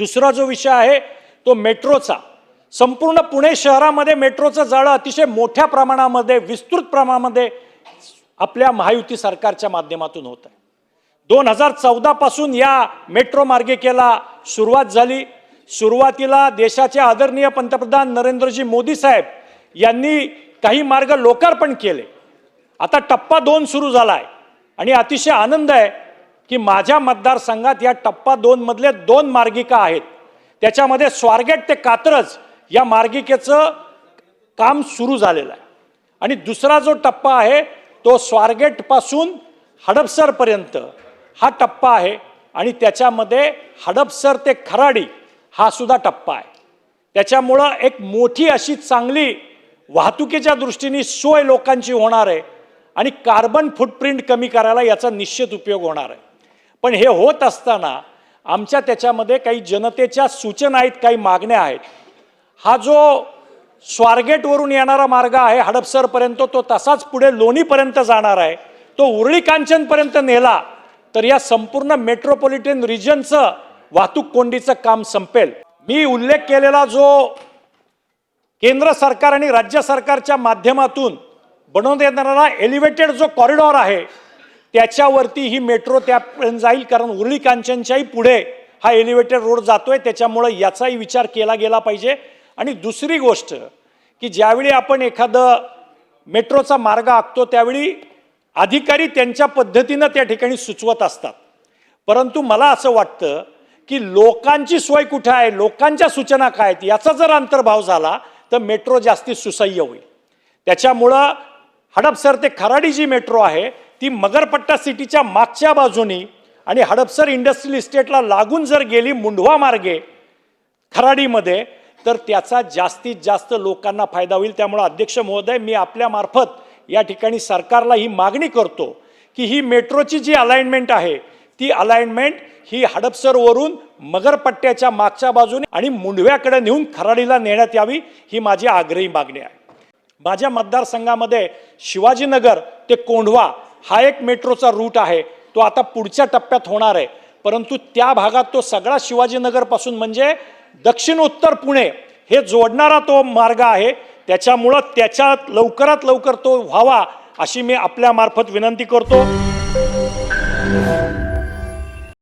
दुसरा जो विषय आहे तो मेट्रोचा. संपूर्ण पुणे शहरामध्ये मेट्रोचं जाळं अतिशय मोठ्या प्रमाणामध्ये विस्तृत प्रमाणामध्ये आपल्या महायुती सरकारच्या माध्यमातून होत आहे. दोन हजार चौदापासून या मेट्रो मार्गिकेला सुरुवात झाली. सुरुवातीला देशाचे आदरणीय पंतप्रधान नरेंद्रजी मोदी साहेब यांनी काही मार्ग लोकार्पण केले. आता टप्पा दोन सुरू झाला आहे आणि अतिशय आनंद आहे. की माझ्या मतदारसंघात या टप्पा दोन मधले दोन मार्गिका आहेत. त्याच्यामध्ये स्वारगेट ते कात्रज या मार्गिकेचं काम सुरू झालेलं आहे. आणि दुसरा जो टप्पा आहे तो स्वारगेटपासून हडपसरपर्यंत हा टप्पा आहे आणि त्याच्यामध्ये हडपसर ते खराडी हा सुद्धा टप्पा आहे. त्याच्यामुळं एक मोठी अशी चांगली वाहतुकीच्या दृष्टीने सोय लोकांची होणार आहे आणि कार्बन फुटप्रिंट कमी करायला याचा निश्चित उपयोग होणार आहे. पण हे होत असताना आमच्या त्याच्यामध्ये काही जनतेच्या सूचना आहेत काही मागण्या आहेत. हा जो स्वारगेटवरून येणारा मार्ग आहे हडपसरपर्यंत तो तसाच पुढे लोणीपर्यंत जाणार आहे. तो उरळी कांचनपर्यंत नेला तर या संपूर्ण मेट्रोपॉलिटन रिजनचं वाहतूक कोंडीचं काम संपेल. मी उल्लेख केलेला जो केंद्र सरकार आणि राज्य सरकारच्या माध्यमातून बनवण्यात येणारा एलिव्हेटेड जो कॉरिडॉर आहे त्याच्यावरती ही मेट्रो त्यापर्यंत जाईल कारण उरळी कांचनच्याही पुढे हा एलिव्हेटेड रोड जातोय त्याच्यामुळं याचाही विचार केला गेला पाहिजे. आणि दुसरी गोष्ट की ज्यावेळी आपण एखादं मेट्रोचा मार्ग आखतो त्यावेळी अधिकारी त्यांच्या पद्धतीनं त्या ठिकाणी सुचवत असतात. परंतु मला असं वाटतं की लोकांची सोय कुठे आहे लोकांच्या सूचना काय आहेत याचा जर अंतर्भाव झाला तर मेट्रो जास्ती सुसह्य होईल. त्याच्यामुळं हडपसर ते खराडी जी मेट्रो आहे ती मगरपट्टा सिटीच्या मागच्या बाजूनी आणि हडपसर इंडस्ट्रियल इस्टेटला लागून जर गेली मुंढवा मार्गे खराडीमध्ये तर त्याचा जास्तीत जास्त लोकांना फायदा होईल. त्यामुळे अध्यक्ष महोदय मी आपल्यामार्फत या ठिकाणी सरकारला ही मागणी करतो की ही मेट्रोची जी अलाइनमेंट आहे ती अलाइनमेंट ही हडपसरवरून मगरपट्ट्याच्या मागच्या बाजूने आणि मुंढव्याकडे नेऊन खराडीला नेण्यात यावी ही माझी आग्रही मागणी आहे. माझ्या मतदारसंघामध्ये शिवाजीनगर ते कोंढवा हा एक मेट्रोचा रूट आहे. तो आता पुढच्या टप्प्यात होणार आहे. परंतु त्या भागात तो सगळा शिवाजीनगरपासून म्हणजे दक्षिण उत्तर पुणे हे जोडणारा तो मार्ग आहे. त्याच्यामुळं त्याच्यात लवकरात लवकर तो व्हावा अशी मी आपल्यामार्फत विनंती करतो.